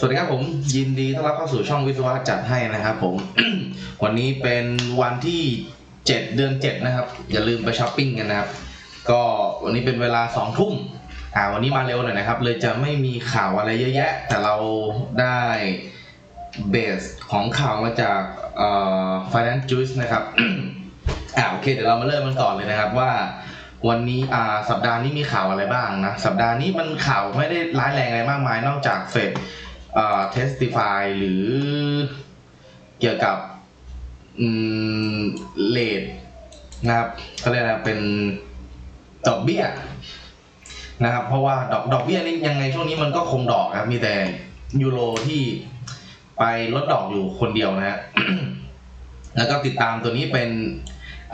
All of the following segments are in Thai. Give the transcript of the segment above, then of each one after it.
สวัสดีครับผมยินดีต้อนรับเข้าสู่ช่องวิศวะจัดให้นะครับผม วันนี้เป็นวันที่ 7 เดือน 7 นะครับ อย่าลืมไปช้อปปิ้งกันนะครับ ก็วันนี้เป็นเวลา2ทุ่มอ่าวันนี้มาเร็วหน่อยนะครับ เลยจะไม่มีข่าวอะไรเยอะแยะ แต่เราได้เบสของข่าวมาจากเอ่อ Finance Juice นะครับอ่าโอเค เดี๋ยวเรามาเริ่มกันก่อนเลยนะครับว่าวันนี้อ่าสัปดาห์นี้มีข่าวอะไรบ้างนะ สัปดาห์นี้มันข่าวไม่ได้ร้ายแรงอะไรมากมาย นอกจากเฟด เอ่อ testify หรือเกี่ยวกับอืมเลทนะครับเขาเรียกอะไรเป็นดอกเบี้ยนะครับ เพราะว่าดอกดอกเบี้ยนี่ยังไงช่วงนี้มันก็คงดอกครับ มีแต่ยูโรที่ไปลดดอกอยู่คนเดียวนะฮะแล้วก็ติดตามตัวนี้เป็น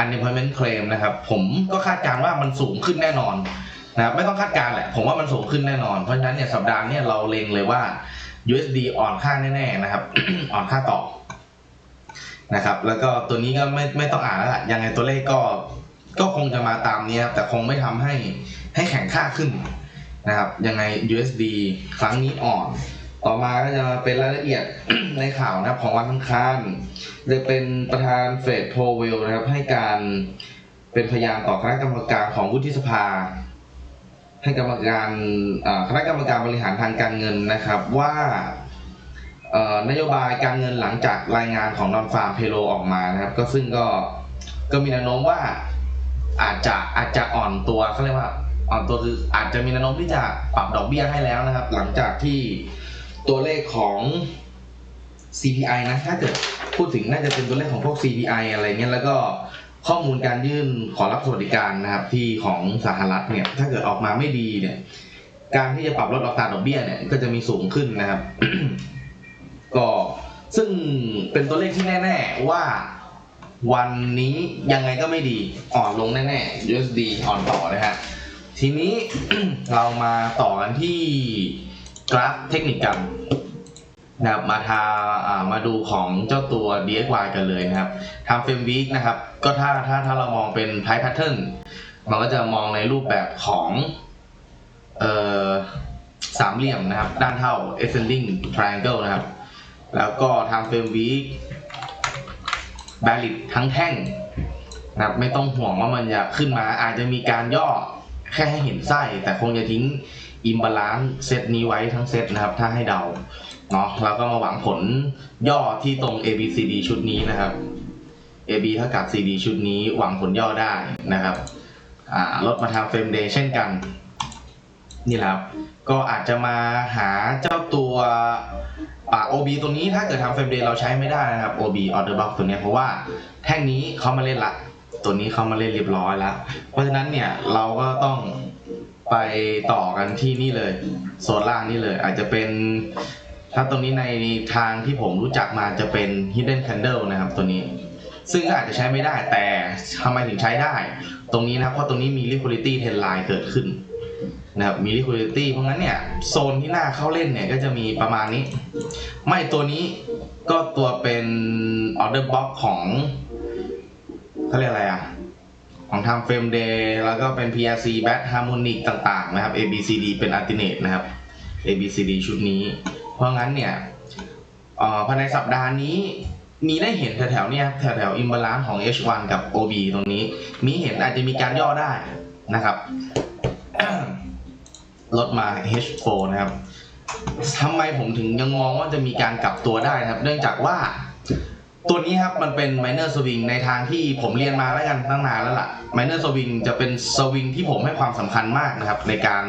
unemployment claim นะครับ ผมก็คาดการว่ามันสูงขึ้นแน่นอนนะครับไม่ต้องคาดการณ์แหละ ผมว่ามันสูงขึ้นแน่นอน เพราะฉะนั้นเนี่ยสัปดาห์นี้เราเล็งเลยว่า USD อ่อนค่าแน่ๆนะครับ อ่อนค่าต่อนะครับ แล้วก็ตัวนี้ก็ไม่ไม่ต้องอ่านแล้วล่ะยังไงตัวเลขก็ก็คงจะมาตามนี้ครับแต่คงไม่ทำให้ให้แข็งค่าขึ้นนะครับ ยังไง USD ครั้งนี้อ่อน ต่อมาก็จะมาเป็นรายละเอียดในข่าวนะครับของวันอังคารโดยเป็นประธานเฟดโพเวลนะครับให้การเป็นพยานต่อคณะกรรมการของวุฒิสภา ให้กรรมการคณะกรรมการบริหารทางการเงินนะครับว่านโยบายการเงินหลังจากรายงานของนอนฟาร์มเพโลออกมานะครับ ก็ซึ่งก็ก็มีแนวโน้มว่าอาจจะอาจจะอ่อนตัวเขาเรียกว่าอ่อนตัวคืออาจจะมีแนวโน้มที่จะปรับดอกเบี้ยให้แล้วนะครับ หลังจากที่ตัวเลขของ CPI นะถ้าเกิดพูดถึงน่าจะเป็นตัวเลขของพวก CPI อะไรเงี้ยแล้วก็ ข้อมูลการยื่นขอรับสวัสดิการนะครับ ที่ของสหรัฐเนี่ย ถ้าเกิดออกมาไม่ดีเนี่ย การที่จะปรับลดอัตราดอกเบี้ยเนี่ยก็จะมีสูงขึ้นนะครับ ก็ซึ่งเป็นตัวเลขที่แน่ ๆ ว่าวันนี้ยังไงก็ไม่ดีอ่อนลงแน่ๆ USD อ่อนต่อนะฮะทีนี้เรามาต่อกันที่กราฟเทคนิคกัน นะครับมาทามาดูของเจ้าตัว DXY กันเลยนะครับทำเฟรมวีคนะครับ ก็ถ้าถ้าถ้าเรามองเป็น Price Pattern มันก็จะมองในรูปแบบของเอ่อสามเหลี่ยมนะครับ ด้านเท่า ascending triangle นะครับ แล้วก็ทำเฟรมวีค valid ทั้งแท่งนะครับไม่ต้องห่วงว่ามันจะขึ้นมาอาจจะมีการย่อ แค่ให้เห็นไส้แต่คงจะทิ้งอิมบาลานซ์เซตนี้ไว้ทั้งเซตนะครับ ถ้าให้เดาเนาะแล้วก็มาหวังผลย่อที่ตรง A B C D ชุดนี้นะครับ A B เท่ากับ C D ชุดนี้หวังผลย่อได้นะครับลดมาทางเฟรมเดย์เช่นกัน นี่แหละครับก็อาจจะมาหาเจ้าตัวอ่า OB ตัวนี้ถ้าเกิดทำเฟรมเดย์เราใช้ไม่ได้นะครับ OB order box ตัวเนี้ยเพราะว่าแท่งนี้เขามาเล่นละ ตัวนี้เขามาเล่นเรียบร้อยแล้ว เพราะฉะนั้นเนี่ยเราก็ต้องไปต่อกันที่นี่เลย โซนล่างนี่เลย อาจจะเป็น ถ้าตรงนี้ในทางที่ผมรู้จักมาจะเป็น hidden candle นะครับตัวนี้ ซึ่งก็อาจจะใช้ไม่ได้แต่ทำไมถึงใช้ได้ ตรงนี้นะครับเพราะตรงนี้มี liquidity trend line เกิดขึ้นนะครับมี liquidity เพราะงั้นเนี่ยโซนที่น่าเข้าเล่นเนี่ยก็จะมีประมาณนี้ ไม่ตัวนี้ก็ตัวเป็น order box ของ เขาเรียกอะไรอะ ของทำ frame day แล้วก็เป็น PRC bat harmonic ต่างๆ นะครับ ABCD เป็น alternate นะครับ ABCD ชุดนี้ เพราะงั้นเนี่ยภายในสัปดาห์นี้มีได้เห็นแถวๆเนี่ยแถวๆอิมบาลานซ์ของ H1 กับ OB ตรงนี้ มีเห็นอาจจะมีการย่อได้นะครับลดมา H4 นะครับทำไมผมถึงยังมองว่าจะมีการกลับตัวได้นะครับ เนื่องจากว่า ตัวนี้ครับมันเป็น minor swing ในทางที่ผมเรียนมาแล้วกันตั้งนานแล้วล่ะ minor swing จะเป็นสวิงที่ผมให้ความสำคัญมากนะครับ ในการ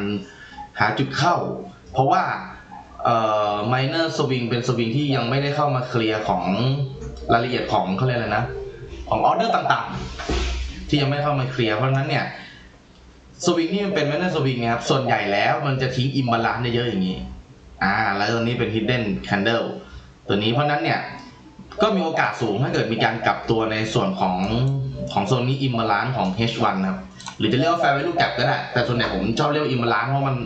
หาจุดเข้า เพราะว่าเอ่อ minor swing เป็นสวิงที่ยังไม่ได้เข้ามาเคลียร์ของรายละเอียดของเขาเรียกอะไรนะ ของออเดอร์ต่างๆ ที่ยังไม่เข้ามาเคลียร์เพราะนั้นเนี่ยสวิงที่มันเป็น minor swing เนะครับ ส่วนใหญ่แล้วมันจะทิ้ง imbalance ได้เยอะอย่างนี้ อ่า แล้วตัวนี้เป็น hidden candle ตัวนี้เพราะนั้นเนี่ย ก็มีโอกาสสูงถ้าเกิดมีการกลับตัวในส่วนของของโซนนี้อิมบาลานของ H1 นะครับ หรือจะเรียกว่า fair value gap ก็ได้ แต่ส่วนใหญ่ผมชอบเรียกอิมบาลานเพราะมัน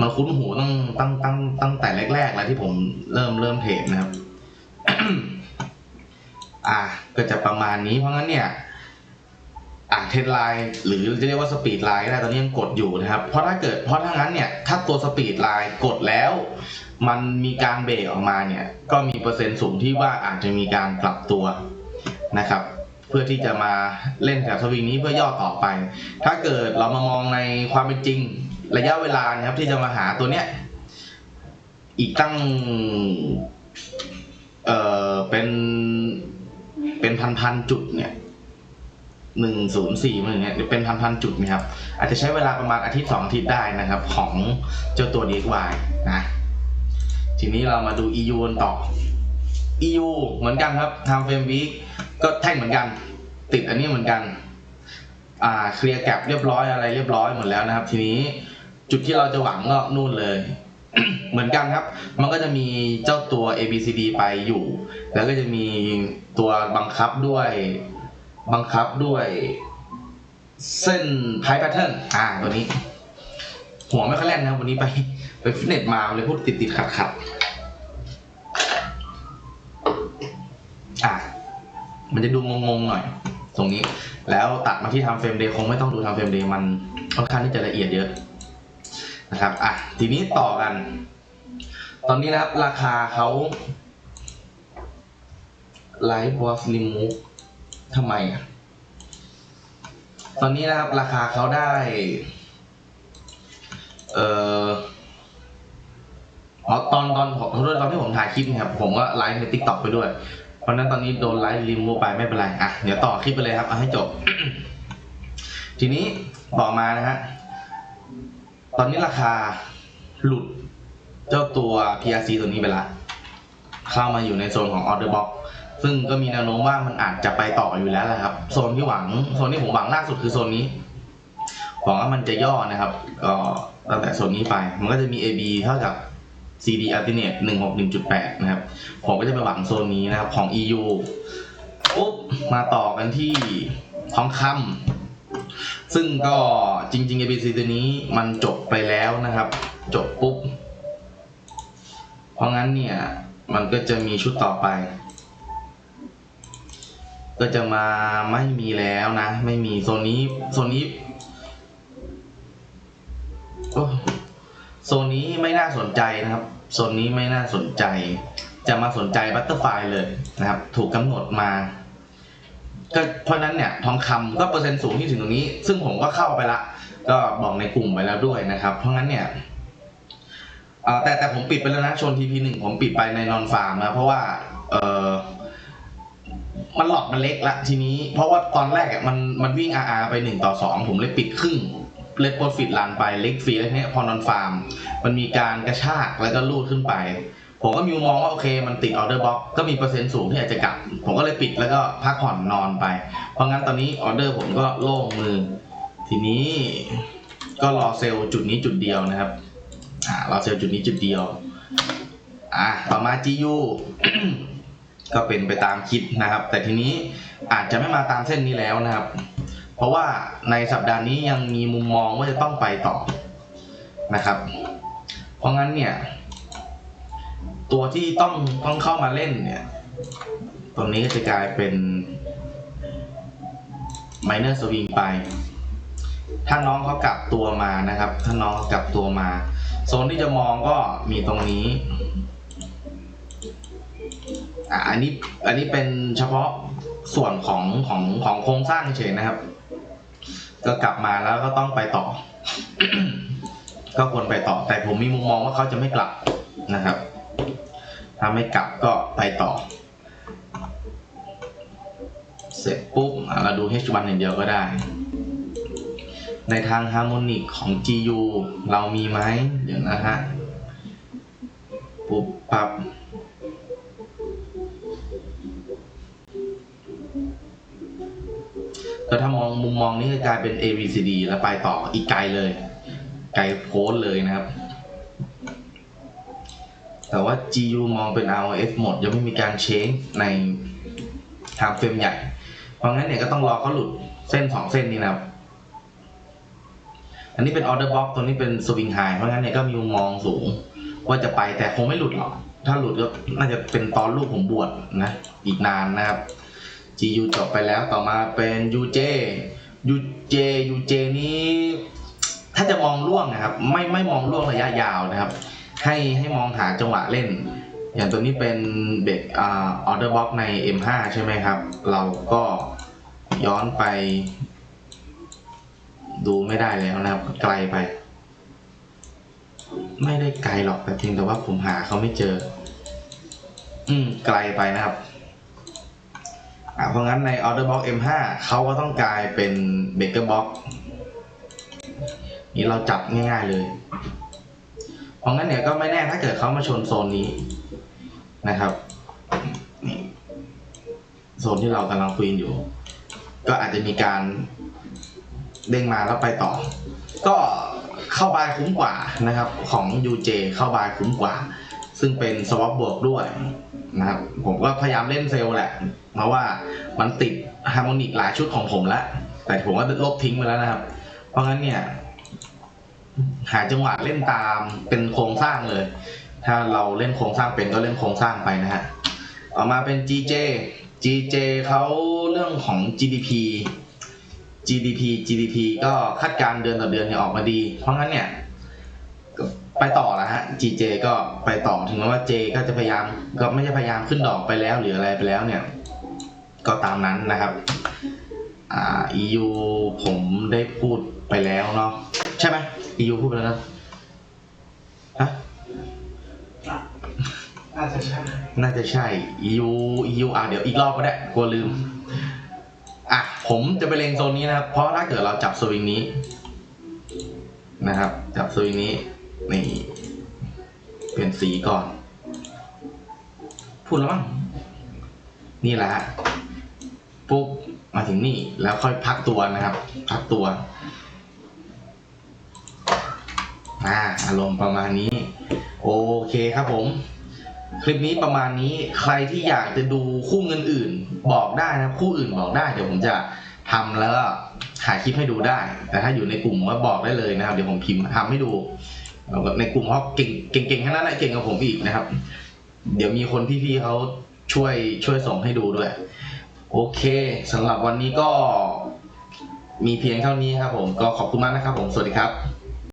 มันคุ้นหูตั้งตั้งตั้งตั้งแต่แรกๆแล้วที่ผมเริ่มเริ่มเทรดนะครับ อะก็จะประมาณนี้เพราะงั้นเนี่ยอะเทรนไลน์หรือจะเรียกว่าสปีดไลน์ก็ได้ตอนนี้ยังกดอยู่นะครับ เพราะถ้าเกิดเพราะถ้างั้นเนี่ยถ้าตัวสปีดไลน์กดแล้ว มันมีการเบรกออกมาเนี่ย ก็มีเปอร์เซ็นต์สูงที่ว่าอาจจะมีการปรับตัวนะครับ เพื่อที่จะมาเล่นแถวสวิงนี้เพื่อย่อต่อไป ถ้าเกิดเรามามองในความเป็นจริงระยะเวลานะครับ ที่จะมาหาตัวเนี้ยอีกตั้งเอ่อเป็นเป็นพันพันจุดเนี่ยหนึ่งศูนย์สี่มันเนี่ยเป็นพันพันจุดนะครับ อาจจะใช้เวลาประมาณอาทิตย์สองอาทิตย์ได้นะครับ ของเจ้าตัว DXY นะ ทีนี้เรามาดู EU กันต่อ EU เหมือนกันครับ Time Frame Week ก็แท่งเหมือนกัน ติดอันนี้เหมือนกัน อ่าเคลียร์แกลบเรียบร้อยอะไรเรียบร้อยหมดแล้วนะครับ ทีนี้จุดที่เราจะหวังก็นู่นเลย เหมือนกันครับ มันก็จะมีเจ้าตัว A B C D ไปอยู่ แล้วก็จะมีตัวบังคับด้วยบังคับด้วยเส้นไพ่แพทเทิร์นอ่าตัวนี้ หัวไม่ค่อยแล่นนะ วันนี้ไปไปฟิตเนสมาเลยพูดติดติดขัดขัดอะ มันจะดูงงๆหน่อย ตรงนี้ แล้วตัดมาที่ทำเฟรมเดย์คงไม่ต้องดูทำเฟรมเดย์มันค่อนข้างที่จะละเอียดเยอะนะครับ อะ ทีนี้ต่อกัน ตอนนี้นะครับ ราคาเขาไลฟ์วอสลิมูทำไมอะ ตอนนี้นะครับ ราคาเขาได้ เอ่ออ๋อตอนตอนผมตอนที่ผมถ่ายคลิปนะครับผมก็ไลฟ์ในทิกตอกไปด้วย เพราะนั้นตอนนี้โดนไลฟ์รีมูไปไม่เป็นไรอะเดี๋ยวต่อคลิปไปเลยครับเอาให้จบ ทีนี้ต่อมานะฮะตอนนี้ราคาหลุดเจ้าตัว PRC ตัวนี้ไปละ เข้ามาอยู่ในโซนของ Order Box ซึ่งก็มีแนวโน้มว่ามันอาจจะไปต่ออยู่แล้วแหละครับ โซนที่หวัง โซนที่ผมหวังล่าสุดคือโซนนี้หวังว่ามันจะย่อนะครับก็ ตั้งแต่โซนนี้ไป มันก็จะมี AB เท่ากับ CD alternate 161.8 นะครับ ผมก็จะไปหวังโซนนี้นะครับ ของ EU ปุ๊บมาต่อกันที่ทองคำซึ่งก็จริง ๆ ABC ตัวนี้มันจบไปแล้วนะครับ จบปุ๊บ เพราะงั้นเนี่ย มันก็จะมีชุดต่อไป ก็จะมาไม่มีแล้วนะ ไม่มีโซนนี้โซนนี้ โซนนี้ไม่น่าสนใจนะครับ โซนนี้ไม่น่าสนใจ จะมาสนใจบัตเตอร์ไฟเลยนะครับ ถูกกำหนดมา ก็เพราะนั้นเนี่ยทองคำก็เปอร์เซ็นต์สูงที่ถึงตรงนี้ ซึ่งผมก็เข้าไปละ ก็บอกในกลุ่มไปแล้วด้วยนะครับ เพราะงั้นเนี่ยแต่แต่ผมปิดไปแล้วนะชนทีพีหนึ่งผมปิดไปในนอนฟาร์มนะเพราะว่าเออมันหลอดมันเล็กละทีนี้ เพราะว่าตอนแรกมันมันวิ่ง RR ไปหนึ่งต่อสองผมเลยปิดครึ่ง เลดโปรฟิตลันไปเล็กฟรีแล้วเนี้ยพอนอนฟาร์ม มันมีการกระชากแล้วก็ลูดขึ้นไป ผมก็มีมุมมองว่าโอเค มันติดออเดอร์บ็อกก็มีเปอร์เซ็นต์สูงที่อาจจะกลับ ผมก็เลยปิดแล้วก็พักผ่อนนอนไป เพราะงั้นตอนนี้ออเดอร์ผมก็โล่งมือ ทีนี้ก็รอเซลล์จุดนี้จุดเดียวนะครับ อ่ารอเซลล์จุดนี้จุดเดียว อะต่อมา GU ก็เป็นไปตามคิดนะครับ แต่ทีนี้อาจจะไม่มาตามเส้นนี้แล้วนะครับ เพราะว่าในสัปดาห์นี้ยังมีมุมมองว่าจะต้องไปต่อนะครับ เพราะงั้นเนี่ย ตัวที่ต้องต้องเข้ามาเล่นเนี่ย ตรงนี้ก็จะกลายเป็น minor swing ไป ถ้าน้องเขากลับตัวมานะครับ ถ้าน้องกลับตัวมา โซนที่จะมองก็มีตรงนี้อะอันนี้อันนี้เป็นเฉพาะส่วนของของของโครงสร้างเฉยนะครับ ก็กลับมาแล้วก็ต้องไปต่อ ก็ควรไปต่อ แต่ผมมีมุมมองว่าเขาจะไม่กลับนะครับ ถ้าไม่กลับก็ไปต่อ เสร็จปุ๊บเราดู H1 อย่างเดียวก็ได้ ในทางฮาร์โมนิกของ GU เรามีไหมเดี๋ยวนะฮะ ปุ๊บปับ ก็ถ้ามองมุมมองนี้ก็กลายเป็น A B C D แล้วไปต่ออีกไกลเลย ไกลโพ้นเลยนะครับ แต่ว่า GU มองเป็น RF หมด ยังไม่มีการเชงในทางเฟรมใหญ่ เพราะงั้นเนี่ยก็ต้องรอเขาหลุดเส้นสองเส้นนี้นะครับ อันนี้เป็น order box ตัวนี้เป็น swing high เพราะงั้นเนี่ยก็มีมุมมองสูง ว่าจะไปแต่คงไม่หลุดหรอก ถ้าหลุดก็น่าจะเป็นตอนลูกผมบวชนะ อีกนานนะครับ GU จบไปแล้วต่อมาเป็น UJ UJ UJ นี้ถ้าจะมองล่วงนะครับ ไม่ไม่มองล่วงระยะยาวนะครับ ให้ให้มองหาจังหวะเล่น อย่างตัวนี้เป็นเบรกอ่าออเดอร์บ็อกใน M5 ใช่ไหมครับ เราก็ย้อนไป ดูไม่ได้แล้วนะครับ ไกลไป ไม่ได้ไกลหรอกแต่เพียงแต่ว่าผมหาเขาไม่เจอ อืมไกลไปนะครับ อ่าเพราะงั้นใน Order Box M5 เขาก็ต้องกลายเป็น Baker Box นี่เราจับง่ายๆเลย เพราะงั้นเนี่ยก็ไม่แน่ถ้าเกิดเขามาชนโซนนี้นะครับนี่โซนที่เรากำลังคุยกันอยู่ ก็อาจจะมีการเด้งมาแล้วไปต่อ ก็เข้าบายคุ้มกว่านะครับ ของ UJ เข้าบายคุ้มกว่า ซึ่งเป็นสวอปบวกด้วยนะครับผมก็พยายามเล่นเซลล์แหละเพราะว่ามันติดฮาร์โมนิกหลายชุดของผมแล้ว แต่ผมก็ลบทิ้งไปแล้วนะครับ เพราะงั้นเนี่ย หาจังหวะเล่นตามเป็นโครงสร้างเลย ถ้าเราเล่นโครงสร้างเป็นก็เล่นโครงสร้างไปนะฮะต่อมาเป็น GJ GJ เขาเรื่องของ GDP GDP GDP ก็คาดการณ์เดือนต่อเดือนเนี่ยออกมาดี เพราะงั้นเนี่ย ไปต่อแล้วฮะ GJ ก็ไปต่อถึงแม้ว่า J ก็จะพยายามก็ไม่ใช่พยายามขึ้นดอกไปแล้วหรืออะไรไปแล้วเนี่ย ก็ตามนั้นนะครับ อ่า EU ผมได้พูดไปแล้วเนาะใช่ไหม EU พูดไปแล้วนะฮะน่าจะใช่ น่าจะใช่ EU EU อะเดี๋ยวอีกรอบก็ได้กลัวลืม อะ ผมจะไปเล็งโซนนี้นะครับ เพราะถ้าเกิดเราจับสวิงนี้ นะครับ จับสวิงนี้ นี่เปลี่ยนสีก่อน พูดแล้วมั้งนี่แหละปุ๊บมาถึงนี่แล้วค่อยพักตัวนะครับ พักตัวอ่าอารมณ์ประมาณนี้ โอเคครับผม คลิปนี้ประมาณนี้ใครที่อยากจะดูคู่เงินอื่น บอกได้นะคู่อื่นบอกได้เดี๋ยวผมจะทำแล้วก็หาคลิปให้ดูได้ แต่ถ้าอยู่ในกลุ่มก็บอกได้เลยนะครับ เดี๋ยวผมพิมพ์ทำให้ดู ในกลุ่มเขาเก่งเก่งๆทั้งนั้นแหละเก่งกว่าผมอีกนะครับ เดี๋ยวมีคนพี่ๆเขาช่วยช่วยส่งให้ดูด้วย โอเคสำหรับวันนี้ก็มีเพียงเท่านี้ครับผมก็ขอบคุณมากนะครับผมสวัสดีครับ